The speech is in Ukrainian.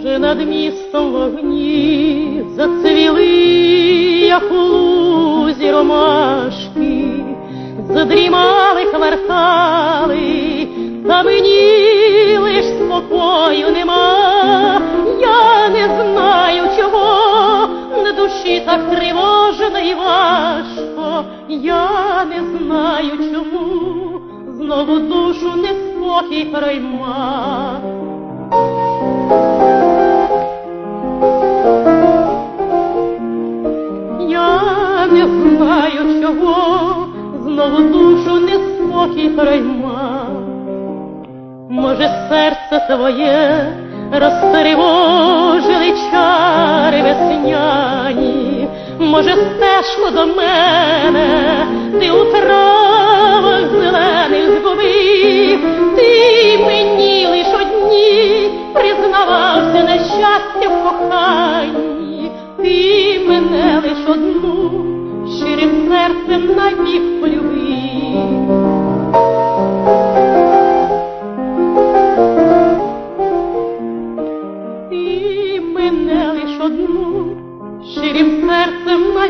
Вже над містом вогні зацвіли, як у лузі ромашки, задрімали квартали, та мені лиш спокою нема. Я не знаю чого, на душі так тривожно і важко. Я не знаю чому, знову душу неспокій пройма. Знову душу неспокій пройма. Може, серце твоє розтривожили чари весняні, може, стежку до мене ти у травах зелених згубив, ти мені лиш одні признавався на щастя в коханні, ти мене лиш одну щирим серцем навік полюбив. Одну щирим серцем навік полюбив.